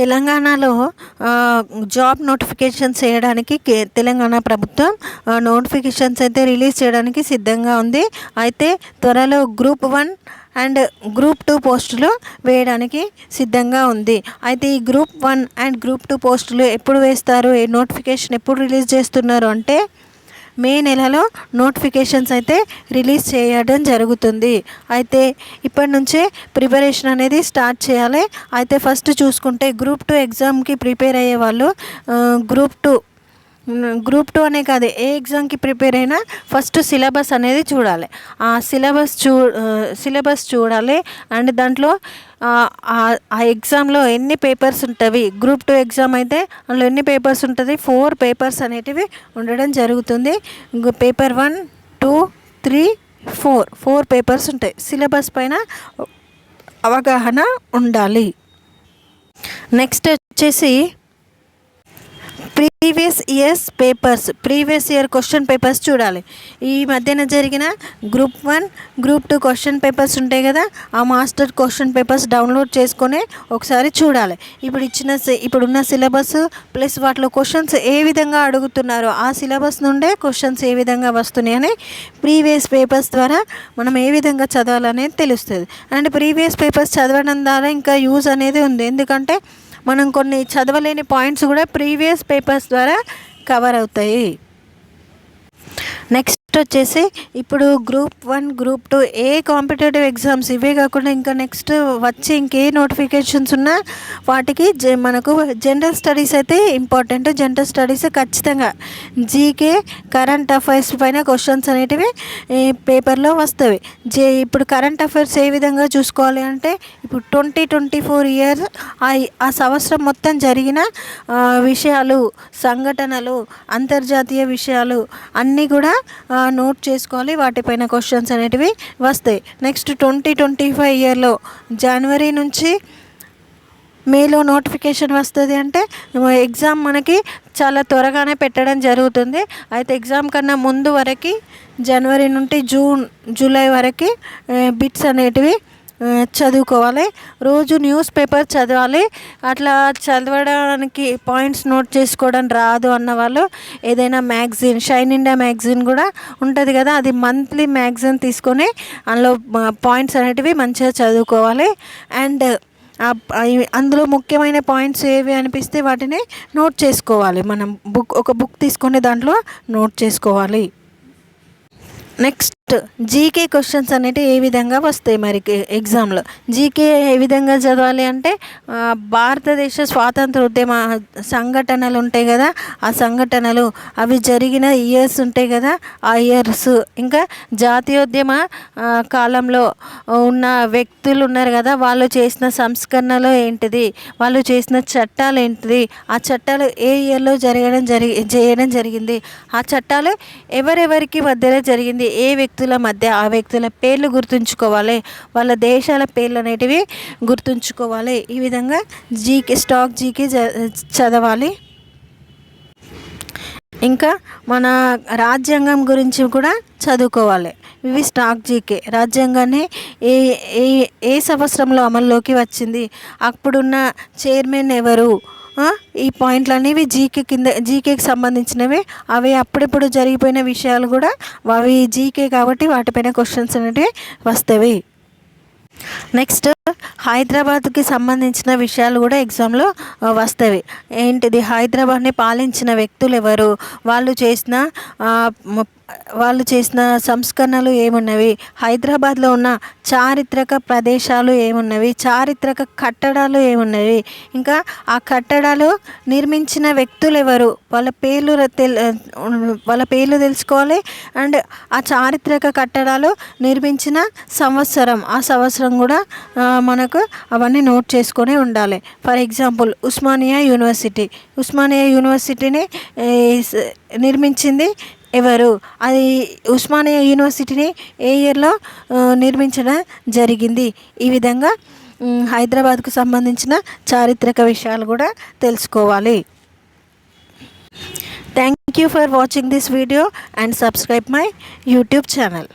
తెలంగాణలో job notifications చేయడానికి కే తెలంగాణ ప్రభుత్వం నోటిఫికేషన్స్ అయితే రిలీజ్ చేయడానికి సిద్ధంగా ఉంది. అయితే త్వరలో group one and group two పోస్టులు వేయడానికి సిద్ధంగా ఉంది. అయితే ఈ group one and group two పోస్టులు ఎప్పుడు వేస్తారు? ఏ నోటిఫికేషన్ ఎప్పుడు రిలీజ్ చేస్తున్నారు? అంటే మే నెలలో నోటిఫికేషన్స్ అయితే రిలీజ్ చేయడం జరుగుతుంది. అయితే ఇప్పటి నుంచే ప్రిపరేషన్ అనేది స్టార్ట్ చేయాలి. అయితే ఫస్ట్ చూసుకుంటే గ్రూప్ టూ ఎగ్జామ్కి ప్రిపేర్ అయ్యే వాళ్ళు గ్రూప్ టూ గ్రూప్ టూ అనే కాదు ఏ ఎగ్జామ్కి ప్రిపేర్ అయినా ఫస్ట్ సిలబస్ అనేది చూడాలి. ఆ సిలబస్ చూ సిలబస్ చూడాలి అండ్ దాంట్లో ఆ ఎగ్జామ్లో ఎన్ని పేపర్స్ ఉంటుంది గ్రూప్ టూ ఎగ్జామ్ అయితే అందులో ఎన్ని పేపర్స్ ఉంటుంది? ఫోర్ పేపర్స్ అనేటివి ఉండడం జరుగుతుంది. Paper one two three four four papers ఉంటాయి. సిలబస్ పైన అవగాహన ఉండాలి. నెక్స్ట్ వచ్చేసి previous years papers previous year question papers చూడాలి. ఈ మధ్యన జరిగిన group one group two question papers ఉంటాయి కదా ఆ మాస్టర్ క్వశ్చన్ పేపర్స్ డౌన్లోడ్ చేసుకొని ఒకసారి చూడాలి. ఇప్పుడు ఇచ్చిన ఇప్పుడున్న సిలబస్ ప్లస్ వాటిలో క్వశ్చన్స్ ఏ విధంగా అడుగుతున్నారో ఆ సిలబస్ నుండే క్వశ్చన్స్ ఏ విధంగా వస్తున్నాయని ప్రీవియస్ పేపర్స్ ద్వారా మనం ఏ విధంగా చదవాలనేది తెలుస్తుంది. అండ్ ప్రీవియస్ పేపర్స్ చదవడం ద్వారా ఇంకా యూజ్ అనేది ఉంది. ఎందుకంటే మనం కొన్ని చదవలేని పాయింట్స్ కూడా ప్రీవియస్ పేపర్స్ ద్వారా కవర్ అవుతాయి. నెక్స్ట్ నెక్స్ట్ వచ్చేసి ఇప్పుడు గ్రూప్ వన్ గ్రూప్ టూ ఏ కాంపిటేటివ్ ఎగ్జామ్స్ ఇవే కాకుండా ఇంకా నెక్స్ట్ వచ్చే ఇంకే నోటిఫికేషన్స్ ఉన్నా వాటికి మనకు జనరల్ స్టడీస్ అయితే ఇంపార్టెంట్ జనరల్ స్టడీస్ ఖచ్చితంగా జీకే కరెంట్ అఫైర్స్ పైన క్వశ్చన్స్ అనేటివి పేపర్లో వస్తాయి. జే ఇప్పుడు కరెంట్ అఫైర్స్ ఏ విధంగా చూసుకోవాలి అంటే ఇప్పుడు ట్వంటీ ట్వంటీ ఫోర్ ఇయర్స్ ఆ సంవత్సరం మొత్తం జరిగిన విషయాలు సంఘటనలు అంతర్జాతీయ విషయాలు అన్నీ కూడా నోట్ చేసుకోవాలి. వాటిపైన క్వశ్చన్స్ అనేటివి వస్తాయి. నెక్స్ట్ ట్వంటీ ట్వంటీ ఫైవ్ ఇయర్లో జనవరి నుంచి మేలో నోటిఫికేషన్ వస్తుంది అంటే ఎగ్జామ్ మనకి చాలా త్వరగానే పెట్టడం జరుగుతుంది. అయితే ఎగ్జామ్ కన్నా ముందు వరకు జనవరి నుండి జూన్ జూలై వరకు బిట్స్ అనేటివి చదువుకోవాలి. రోజు న్యూస్ పేపర్ చదవాలి. అట్లా చదవడానికి పాయింట్స్ నోట్ చేసుకోవడం రాదు అన్న వాళ్ళు ఏదైనా మ్యాగజైన్ షైన్ ఇండియా మ్యాగజైన్ కూడా ఉంటుంది కదా అది మంత్లీ మ్యాగజైన్ తీసుకొని అందులో పాయింట్స్ అనేటివి మంచిగా చదువుకోవాలి. అండ్ అందులో ముఖ్యమైన పాయింట్స్ ఏవి అనిపిస్తే వాటిని నోట్ చేసుకోవాలి. మనం బుక్ ఒక బుక్ తీసుకొని దాంట్లో నోట్ చేసుకోవాలి. నెక్స్ట్ జీకే క్వశ్చన్స్ అనేటివి ఏ విధంగా వస్తాయి మరి ఎగ్జామ్లో జీకే ఏ విధంగా చదవాలి అంటే భారతదేశ స్వాతంత్ర ఉద్యమ సంఘటనలు ఉంటాయి కదా ఆ సంఘటనలు అవి జరిగిన ఇయర్స్ ఉంటాయి కదా ఆ ఇయర్స్ ఇంకా జాతీయోద్యమ కాలంలో ఉన్న వ్యక్తులు ఉన్నారు కదా వాళ్ళు చేసిన సంస్కరణలు ఏంటిది? వాళ్ళు చేసిన చట్టాలు ఏంటిది? ఆ చట్టాలు ఏ ఇయర్లో జరగడం జరిగి చేయడం జరిగింది? ఆ చట్టాలు ఎవరెవరికి మధ్యలో జరిగింది? ఏ వ్యక్తి వ్యక్తుల మధ్య ఆ వ్యక్తుల పేర్లు గుర్తుంచుకోవాలి. వాళ్ళ దేశాల పేర్లు అనేటివి గుర్తుంచుకోవాలి. ఈ విధంగా జీకే స్టాక్ జీకే చదవాలి. ఇంకా మన రాజ్యాంగం గురించి కూడా చదువుకోవాలి. ఇవి స్టాక్ జీకే రాజ్యాంగాన్ని ఏ ఏ ఏ సంవత్సరంలో అమల్లోకి వచ్చింది? అప్పుడున్న చైర్మన్ ఎవరు? ఈ పాయింట్లు అనేవి జీకే కింద జీకేకి సంబంధించినవి. అవి అప్పుడప్పుడు జరిగిపోయిన విషయాలు కూడా అవి జీకే కాబట్టి వాటిపైన క్వశ్చన్స్ అనేవి వస్తాయి. నెక్స్ట్ హైదరాబాద్కి సంబంధించిన విషయాలు కూడా ఎగ్జామ్లో వస్తాయి. ఏంటిది? హైదరాబాద్ని పాలించిన వ్యక్తులు ఎవరు వాళ్ళు చేసిన వాళ్ళు చేసిన సంస్కరణలు ఏమున్నవి? హైదరాబాద్లో ఉన్న చారిత్రక ప్రదేశాలు ఏమున్నవి? చారిత్రక కట్టడాలు ఏమున్నవి? ఇంకా ఆ కట్టడాలు నిర్మించిన వ్యక్తులు ఎవరు వాళ్ళ పేర్లు వాళ్ళ పేర్లు తెలుసుకోవాలి. అండ్ ఆ చారిత్రక కట్టడాలు నిర్మించిన సంవత్సరం. ఆ సంవత్సరం కూడా మనకు అవన్నీ నోట్ చేసుకొని ఉండాలి. For example Osmania university. Osmania యూనివర్సిటీని నిర్మించింది ఎవరు? అది ఉస్మానియా యూనివర్సిటీని ఏ ఇయర్లో నిర్మించడం జరిగింది? ఈ విధంగా హైదరాబాద్కు సంబంధించిన చారిత్రక విషయాలు కూడా తెలుసుకోవాలి. Thank you for watching this video and subscribe my YouTube channel